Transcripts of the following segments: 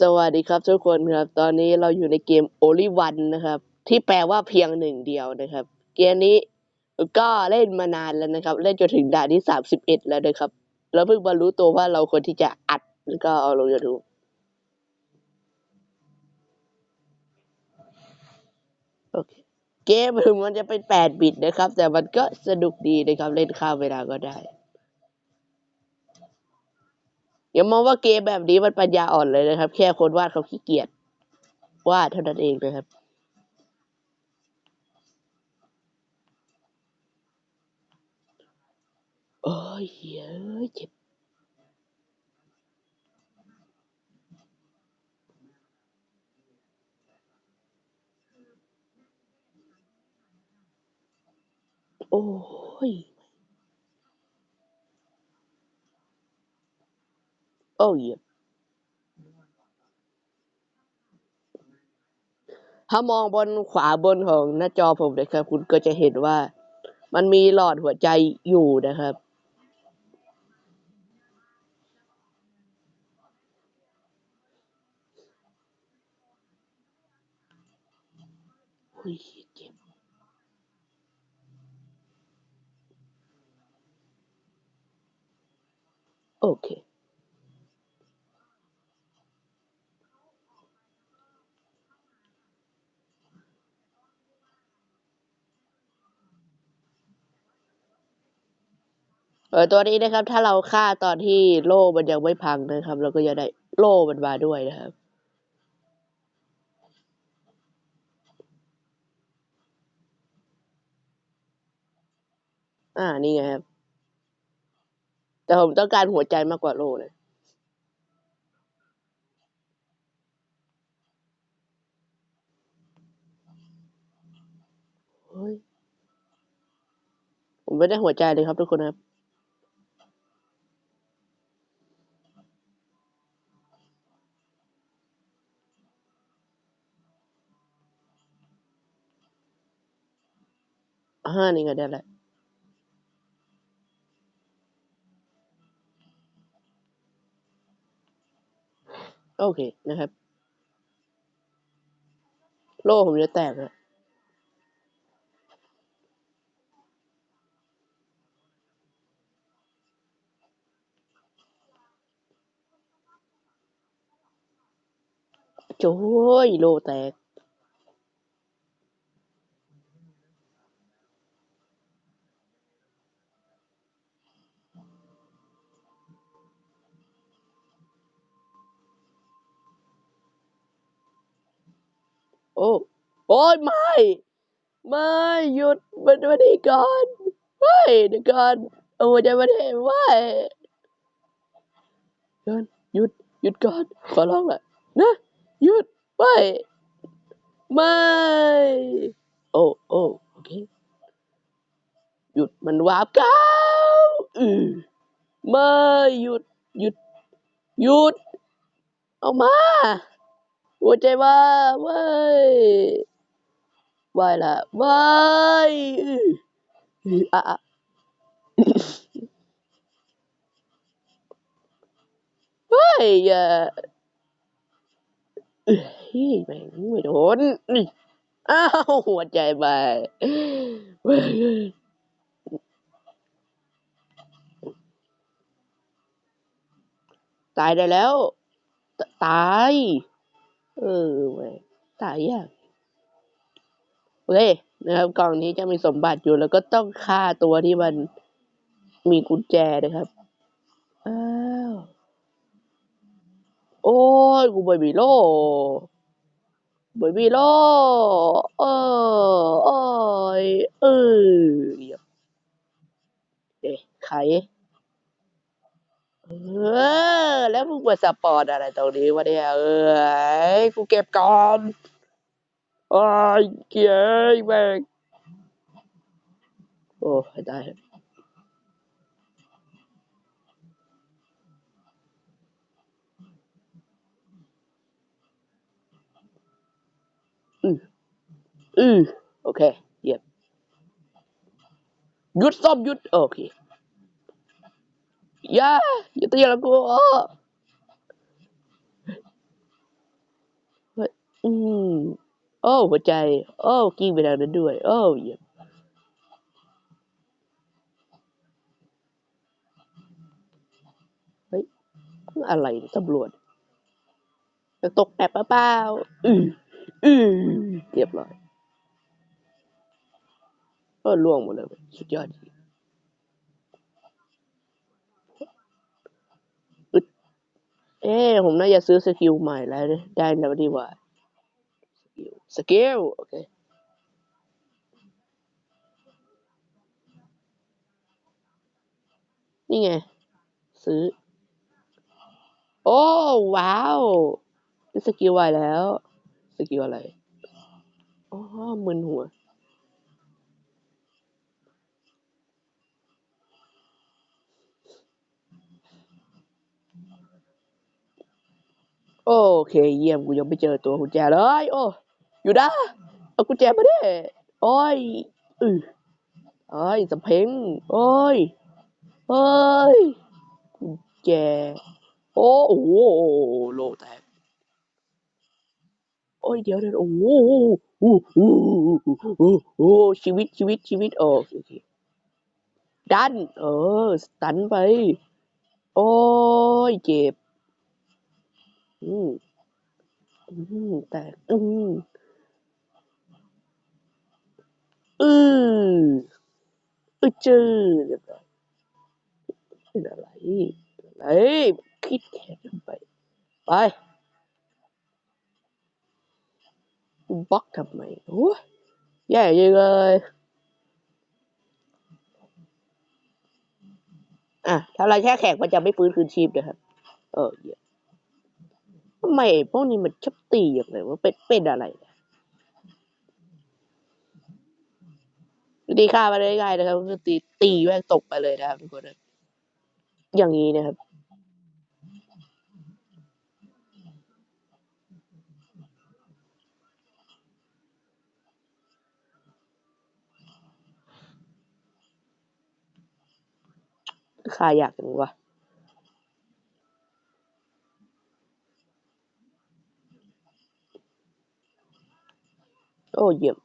สวัสดีครับทุกคนครับ ตอนนี้เราอยู่ในเกม Only One นะครับ ที่แปลว่าเพียงหนึ่งเดียวนะครับ เกมนี้ก็เล่นมานานแล้วนะครับ เล่นจนถึงด่านที่สามสิบเอ็ดแล้วนะครับแล้วเพิ่งมารู้ตัวว่าเราควรที่จะอัดแล้วก็เอาลงยูทูบโอเค เกมถึงมันจะเป็นแปดบิตนะครับ แต่มันก็สนุกดีนะครับ เล่นข้ามเวลาก็ได้ อย่ามองว่าเกมแบบนี้มันปัญญาอ่อนเลยนะครับ แค่คนวาดเขาขี้เกียจวาดเท่านั้นเองนะครับโอ้ยเยอ้ยเจ็บโอ้ย โอ้ยถ้ามองบนขวาบนของหน้าจอผมนะครับ คุณก็จะเห็นว่ามันมีหลอดหัวใจอยู่นะครับโอ้ยเจ็บโอเค เออตัวนี้นะครับถ้าเราฆ่าตอนที่โล่มันยังไม่พังนะครับ เราก็จะได้โล่มันมาด้วยนะครับอ่านี่ไงครับ แต่ผมต้องการหัวใจมากกว่าโล่เลยเฮ้ยผมไม่ได้หัวใจเลยครับทุกคนครับ อ่านี่ไงได้แหล้วโอเคนะครับ โล่ผมจะแตกแล้วโจ้ยโล่แตก อ้โอ้ยไม่ ไม่หยุดมันมาดีก่อนไม่เดี๋ยวก่อนเอาหัวใจมาดีไม่หยุดหยุดหยุดก่อนขอร้องละนะหยุดไม่ไม่โอ้โอ้โอเคหยุดมันวาบก้าวอือไม่หยุดหยุดหยุดเอามา หัวใจมาไม่ไม่ละไม่อื้ออื้ออะอะไม่อย่าเอ้ยแม่งไม่โดนอื้ออ้าวหัวใจไปเว้ยตายได้แล้วตตาย เออเว้ยตายยากโอเคนะครับ กล่องนี้จะมีสมบัติอยู่แล้วก็ต้องฆ่าตัวที่มันมีกุญแจนะครับอ้าวโอ้ยกูไม่มีโล่ไม่มีโล่เออโอ้ยเออเดี๋ยวเอ๊ะไข เออ แล้วมึงมาสปอร์ตอะไรตรงนี้วะเนี่ยเอ้ยกูเก็บก่อนโอ้ยเกียแม่งโอ้ได้อืออือโอเค เยี่ยมหยุดซ่อมหยุด โอเค อย่าอย่าตีละกูอืมโอ้หัวใจ โอ้กิ้งไปทางนั้นด้วย โอ้เยี่ยมเฮ้ยอะไรตำรวจจะตกแอบเปล่าอืออือเรียบร้อยก็ล่วงหมดเลยเว้ยสุดยอดจริงอึด เอ๊ผมน่าจะซื้อสกิลใหม่แล้วได้แล้วดีกว่า สกิล สกิล โอเค นี่ไง ซื้อ โอ้ ว้าวสกิลใหม่แล้ว สกิลอะไร อ๋อมึนหัว โอเคเยี่ยมกูยังไม่เจอตัวกุญแจเลย โอ้ อยู่นะเอากุญแจมาดิโอ้ยอือโอ้ยสำเพ็งโอ้ยโอ้ยกุญแจโอ้โหโลแตกโอ้ยเดี๋ยวเดี๋ยวโอ้โหโอ้โหโอ้โหโอ้โหชีวิตชีวิตชีวิตโอเคโอเคดัน เออ สตันไป โอ้ยเจ็บ อืม อืม แตกอืม อือ อือจือ เรียบร้อย เป็นอะไรอะไรคิดแค่ทำไป ไป บล็อกทำไมโอ้ยแย่ยังเลย อะ ถ้าเราแช่แข็งมันจะไม่ฟื้นคืนชีพนะครับ เออเหี้ย ทำไมพวกนี้มันชอบตีอย่างไรว่าเป็นเป็นอะไรเนี่ยตีค่ามาได้ง่ายนะครับคือตีตีแม่งตกไปเลยนะครับทุกคนอย่างนี้นะครับค่าอยากจังวะ โอเยี่ยม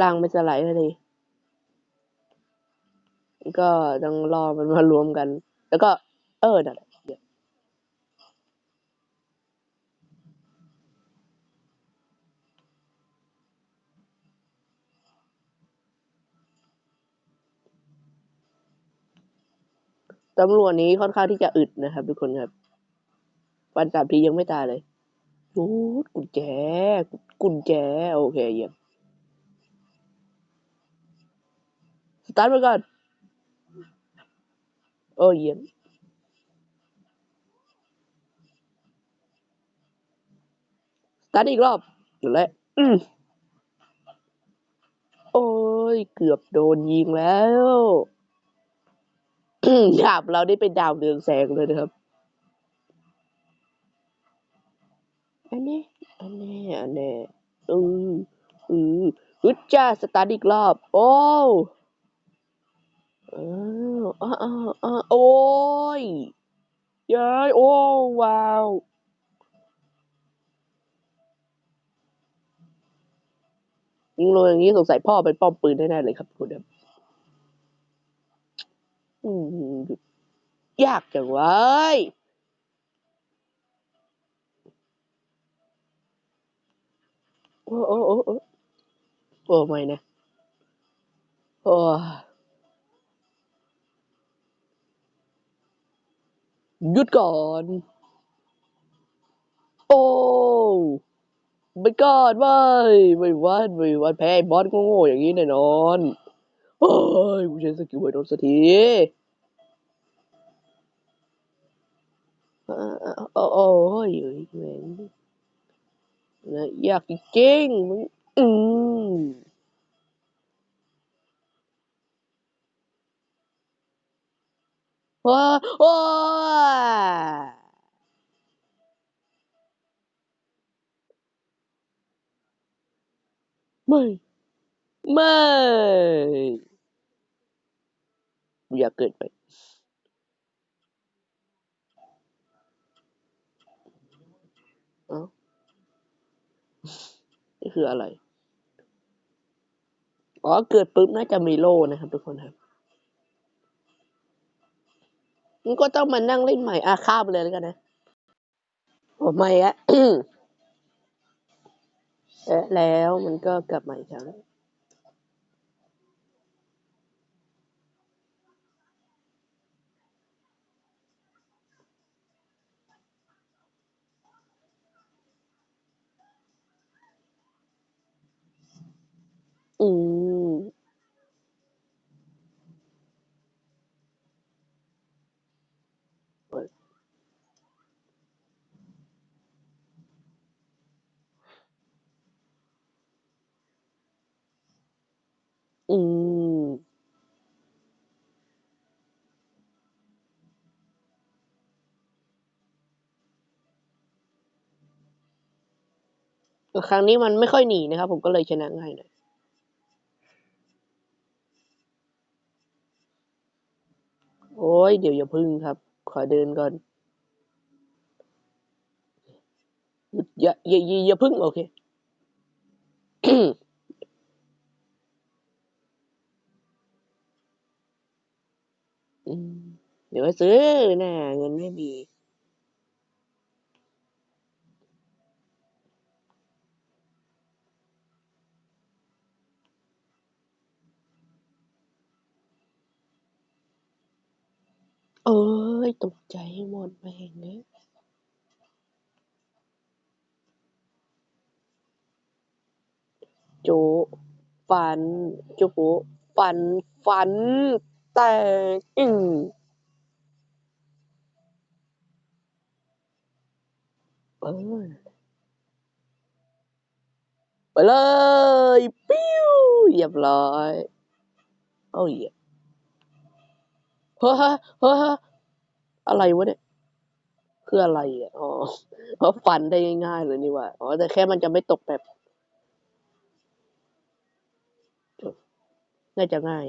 ล่างไม่สไลเลยก็ต้องรอมันมารวมกัน แล้วก็ เออนั่นแหละเดี๋ยว ตำรวจนี้ค่อนข้างที่จะอึดนะครับ ทุกคนครับฟันสามทียังไม่ตายเลยโอ้กุญแจ กุญแจ โอเคเยี่ยมสตาร์ทไปก่อนโอ้เยี่ยมสตาร์ทอีกรอบนั่นแหละโอ้ย เกือบโดนยิงแล้ว ดาบเราได้เป็นดาวเรืองแสงเลยนะครับ อันนี้ อันนี้ อันนี้ อืออือฮึจ้าสตาร์ทอีกรอบ โอ้อ้าวอ้าวอ้าวอ้าวโอ้ยเย้ยโอ้ว้าวยิงลงอย่างนี้สงสัยพ่อเป็นป้อมปืนแน่ๆเลยครับคุณครับ อืมยากจังเว้ยโอ้โอ้โอ้โอ้โอ้ไม่นะโอ้หยุดก่อน โอ้ไม่กอดเว้ยไม่วันไม่วันแพ้ไอ้บอสโง่ๆอย่างนี้แน่นอน เฮ้ยกูใช้สกิลไว้โดนสักทีโอ้โอ้เฮ้ยเฮ้ยแม่งนะอยากจริงมึงอืมว้าว้าไม่ ไม่ อย่าเกิดไปเอ้านี่คืออะไร อ๋อ เกิดปุ๊บน่าจะมีโล่นะครับทุกคนครับมันก็ต้องมานั่งเล่นใหม่อาข้ามเลยแล้วกันนะโอ้ไม่อะแล้วมันก็กลับมาอีกครั้ง อืมอืมครั้งนี้มันไม่ค่อยหนีนะครับ ผมก็เลยชนะง่ายหน่อย โอ้ ย เดี๋ยวอย่าพึ่งครับ ขอเดินก่อนหยุดอย่าอย่าอย่าอย่าพึ่งโอเคเดี๋ยวไปซื้อน่ะเงินไม่มี เอ้ย ตกใจหมดแม่งเอ้ยโจะฟัน โจะโปะฟัน ฟัน แตกอืมเออไปเลย ปิ้วเรียบร้อย โอ้ย เฮ้ยเฮ้ยเฮ้ยฮ้ยอะไรวะเนี่ยคืออะไรอะอ๋อเพราะฟันได้ง่ายๆเลยนี่ว่าอ๋อแต่แค่มันจะไม่ตกแบบน่าจะง่าย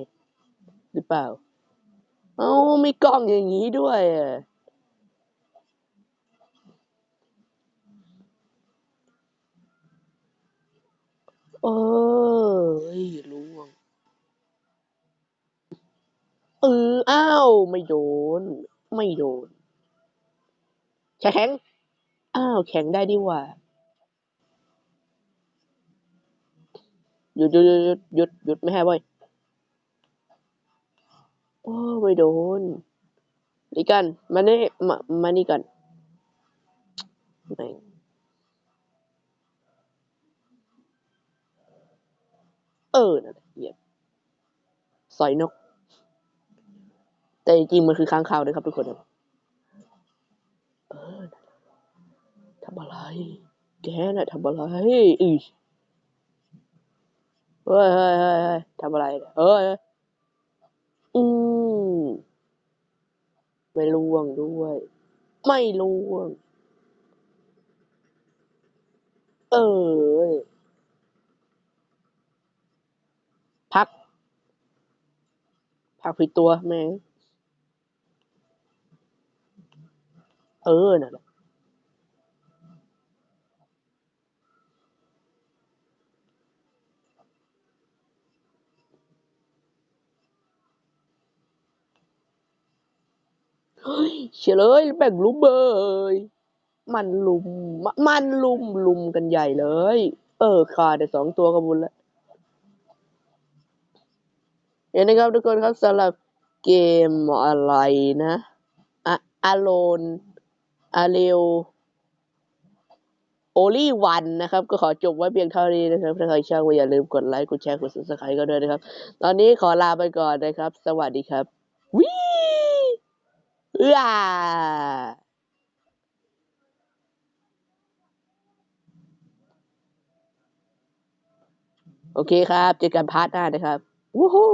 หรือเปล่า เอ้ามีกล้องอย่างนี้ด้วยอะเออเฮ้ยรู้ เอออ้าว ไม่โดน ไม่โดนแข็ง อ้าว แข็งได้ดีว่าหยุดหยุดหยุดหยุดหยุดไม่ให้เว้ยโอ้ไม่โดนนี่กันมานี่มามานี่กันแม่งเออนั่นแหละเหยียบสอยนก แต่จริงมันคือค้างคาวด้วยครับทุกคนครับเออทำอะไร แกน่ะทำอะไรอีเฮ้ยเฮ้ยเฮ้ยเฮ้ยทำอะไรเนี่ยเฮ้ยอืมไม่ล่วงด้วย ไม่ล่วง เออพัก พักผิดตัวแม่ง เออนั่นแหละเฮ้ยเฉลยแบ่งลุมเบยมันลุม มันลุมลุมกันใหญ่เลย เออขาดแต่สองตัวกระบุญแล้วเห็นนะครับทุกคนครับสำหรับเกมอะไรนะอะอโลน อาเรวโอลี่วันนะครับ ก็ขอจบไว้เพียงเท่านี้นะครับ ถ้าใครชอบก็อย่าลืมกดไลค์ กดแชร์ กด subscribe ก็ด้วยนะครับ ตอนนี้ขอลาไปก่อนนะครับ สวัสดีครับวิเอื้อโอเคครับ เจอกันพาร์ทหน้านะครับ วู้ฮู้